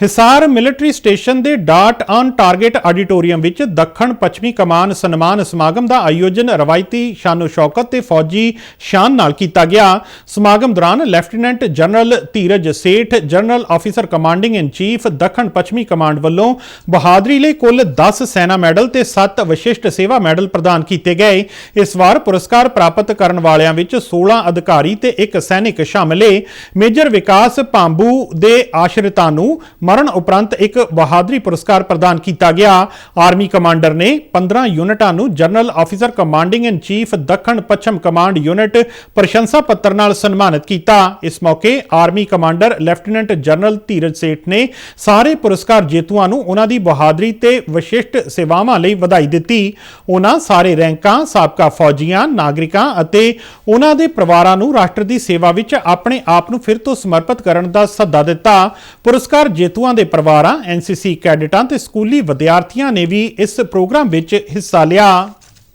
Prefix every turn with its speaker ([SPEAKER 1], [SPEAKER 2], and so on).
[SPEAKER 1] Hisar military station ਦੇ dot on target auditorium ਵਿੱਚ ਦੱਖਣ ਪੱਛਮੀ ਕਮਾਨ ਸਨਮਾਨ ਸਮਾਗਮ ਦਾ ਆਯੋਜਨ ਰਵਾਇਤੀ ਸ਼ਾਨੋ ਸ਼ੌਕਤ ਤੇ ਫੌਜੀ ਸ਼ਾਨ ਨਾਲ ਕੀਤਾ ਗਿਆ। ਸਮਾਗਮ ਦੌਰਾਨ lieutenant general Dhiraj Seth, general officer commanding in chief ਦੱਖਣ ਪੱਛਮੀ ਕਮਾਂਡ ਵੱਲੋਂ ਬਹਾਦਰੀ ਲਈ ਕੁੱਲ 10 ਸੈਨਾ ਮੈਡਲ ਤੇ 7 ਵਿਸ਼ਿਸ਼ਟ ਸੇਵਾ ਮੈਡਲ ਪ੍ਰਦਾਨ ਕੀਤੇ ਗਏ। ਇਸ ਵਾਰ ਪੁਰਸਕਾਰ ਪ੍ਰਾਪਤ ਕਰਨ ਵਾਲਿਆਂ ਵਿੱਚ 16 ਅਧਿਕਾਰੀ ਤੇ ਇੱਕ ਸੈਨਿਕ ਸ਼ਾਮਲ ਏ। ਮੇਜਰ ਵਿਕਾਸ ਭਾਂਬੂ ਦੇ ਆਸ਼ਰਿਤਾਂ ਨੂੰ ਮਰਨ ਉਪਰੰਤ ਇੱਕ ਬਹਾਦਰੀ ਪੁਰਸਕਾਰ ਪ੍ਰਦਾਨ ਕੀਤਾ ਗਿਆ। ਆਰਮੀ ਕਮਾਂਡਰ ਨੇ 15 ਯੂਨਿਟਾਂ ਨੂੰ general officer commanding in chief ਦੱਖਣ ਪੱਛਮ ਕਮਾਂਡ ਯੂਨਿਟ ਪ੍ਰਸ਼ੰਸਾ ਪੱਤਰ ਨਾਲ ਸਨਮਾਨਿਤ ਕੀਤਾ। ਇਸ ਮੌਕੇ army commander lieutenant general Dhiraj Seth ਨੇ ਸਾਰੇ ਪੁਰਸਕਾਰ ਜੇਤੂਆਂ ਨੂੰ ਉਹਨਾਂ ਦੀ ਬਹਾਦਰੀ ਤੇ ਵਿਸ਼ਿਸ਼ਟ ਸੇਵਾਵਾਂ ਲਈ ਵਧਾਈ ਦਿੱਤੀ। ਉਹਨਾਂ ਸਾਰੇ ਰੈਂਕਾਂ, ਸਾਬਕਾ ਫੌਜੀਆਂ, ਨਾਗਰਿਕਾਂ ਅਤੇ ਉਹਨਾਂ ਦੇ ਪਰਿਵਾਰਾਂ ਨੂੰ ਰਾਸ਼ਟਰ ਦੀ ਸੇਵਾ ਵਿੱਚ ਆਪਣੇ ਆਪ ਨੂੰ ਫਿਰ ਤੋਂ ਸਮਰਪਿਤ ਕਰਨ ਦਾ ਸੱਦਾ ਦਿੱਤਾ। ਪੁਰਸਕਾਰ ਜੇਤੂਆਂ ਦੇ ਪਰਿਵਾਰਾਂ ਐਨਸੀਸੀ ਕੈਡਟਾਂ ਤੇ ਸਕੂਲੀ ਵਿਦਿਆਰਥੀਆਂ ਨੇ ਵੀ ਇਸ ਪ੍ਰੋਗਰਾਮ ਵਿੱਚ ਹਿੱਸਾ ਲਿਆ।